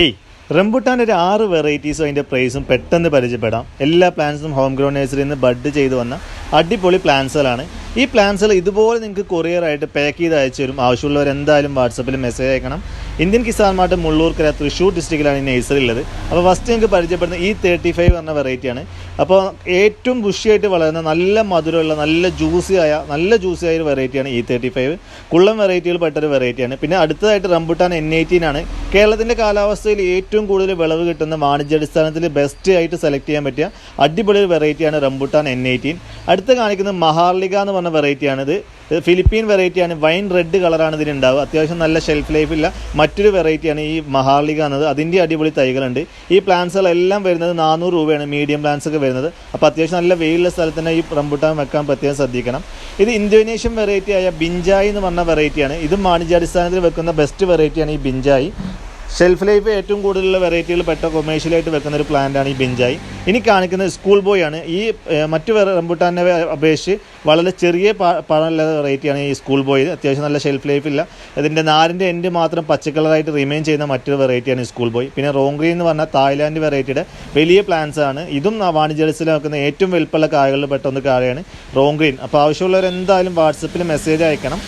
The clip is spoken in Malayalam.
ഹേയ് റംബുട്ടാന്റെ ഒരു ആറ് വെറൈറ്റീസും അതിന്റെ പ്രൈസും പെട്ടെന്ന് പരിചയപ്പെടാം. എല്ലാ പ്ലാന്റ്സും ഹോം ഗ്രൗണ്ട് നഴ്സറിയിൽ നിന്ന് ബഡ് ചെയ്ത് വന്ന അടിപൊളി പ്ലാന്റ്സുകളാണ് ഈ പ്ലാന്റ്സുകൾ ഇതുപോലെ നിങ്ങൾക്ക് കൊറിയറായിട്ട് പാക്ക് ചെയ്ത് അയച്ചു തരും. ആവശ്യമുള്ളവർ എന്തായാലും വാട്സപ്പിൽ മെസ്സേജ് അയക്കണം. ഇന്ത്യൻ കിസാൻ മാർട്ട് മുള്ളൂർക്കര തൃശ്ശൂർ ഡിസ്ട്രിക്റ്റിലാണ് ഈ നഴ്സറി ഉള്ളത് അപ്പോൾ ഫസ്റ്റ് നിങ്ങൾക്ക് പരിചയപ്പെടുന്ന ഈ തേർട്ടി ഫൈവ് പറഞ്ഞ വെറൈറ്റിയാണ് അപ്പോൾ ഏറ്റവും ബുഷിയായിട്ട് വളരുന്ന നല്ല മധുരമുള്ള നല്ല ജ്യൂസി ആയ നല്ല ജ്യൂസി ആയ ഒരു വെറൈറ്റിയാണ് ഇ തേർട്ടി ഫൈവ് കുള്ളം വെറൈറ്റിയിൽ പെട്ടൊരു വെറൈറ്റിയാണ് പിന്നെ അടുത്തതായിട്ട് റംബുട്ടാൻ എൻ എയ്റ്റീൻ ആണ്. കേരളത്തിന്റെ കാലാവസ്ഥയിൽ ഏറ്റവും കൂടുതൽ വിളവ് കിട്ടുന്ന വാണിജ്യാടിസ്ഥാനത്തിൽ ബെസ്റ്റ് ആയിട്ട് സെലക്ട് ചെയ്യാൻ പറ്റിയ അടിപൊളി ഒരു വെറൈറ്റിയാണ് റംബുട്ടാൻ എൻ എയ്റ്റീൻ അടുത്ത് കാണിക്കുന്നത് മഹാർലിക എന്ന് പറഞ്ഞ വെറൈറ്റിയാണിത് ഇത് ഫിലിപ്പീൻ വെറൈറ്റിയാണ് വൈൻ റെഡ് കളറാണ് ഇതിനുണ്ടാവുക അത്യാവശ്യം നല്ല ഷെൽഫ് ലൈഫ് ഇല്ല. മറ്റൊരു വെറൈറ്റിയാണ് ഈ മഹാർലിക എന്നത്. അതിന്റെ അടിപൊളി തൈകളുണ്ട്. ഈ പ്ലാന്റ്സുകളെല്ലാം വരുന്നത് നാനൂറ് രൂപയാണ്. മീഡിയം പ്ലാന്റ്സ് ഒക്കെ വരുന്നത്. അപ്പോൾ അത്യാവശ്യം നല്ല വെയിലുള്ള സ്ഥലത്ത് തന്നെ ഈ റംബുട്ടാൻ വെക്കാൻ പ്രത്യേകം ശ്രദ്ധിക്കണം. ഇത് ഇന്തോനേഷ്യൻ വെറൈറ്റി ആയ ബിഞ്ചായി എന്ന് പറഞ്ഞ വെറൈറ്റിയാണ് ഇതും വാണിജ്യാടിസ്ഥാനത്തിൽ വെക്കുന്ന ബെസ്റ്റ് വെറൈറ്റിയാണ് ഈ ബിഞ്ചായി ഷെൽഫ് ലൈഫ് ഏറ്റവും കൂടുതലുള്ള വെറൈറ്റികൾ പെട്ട കൊമേഴ്ഷ്യലായിട്ട് വെക്കുന്ന ഒരു പ്ലാന്റ് ആണ് ഈ ബെഞ്ചായി. ഇനി കാണിക്കുന്നത് സ്കൂൾ ബോയ് ആണ്. ഈ മറ്റു റംബുട്ടാനെ അപേക്ഷിച്ച് വളരെ ചെറിയ പഴമുള്ള വെറൈറ്റിയാണ് ഈ സ്കൂൾ ബോയ് അത്യാവശ്യം നല്ല ഷെൽഫ് ലൈഫ് ഇല്ല. ഇതിന്റെ നാരിന്റെ എൻഡ് മാത്രം പച്ചക്കളറായിട്ട് റിമെയിൻ ചെയ്യുന്ന മറ്റൊരു വെറൈറ്റിയാണ് ഈ സ്കൂൾ ബോയ് പിന്നെ റോങ്ഗ്രീൻ എന്ന് പറഞ്ഞാൽ തായ്ലാൻഡ് വെറൈറ്റിയുടെ വലിയ പ്ലാന്റ്സ് ആണ്. ഇതും വാണിജ്യത്തിൽ വെക്കുന്ന ഏറ്റവും വലുപ്പമുള്ള കായകളിൽ പെട്ട ഒന്ന് കായയാണ് റോങ്ഗ്രീൻ അപ്പോൾ ആവശ്യമുള്ളവർ എന്തായാലും വാട്സപ്പിൽ മെസ്സേജ് അയക്കണം.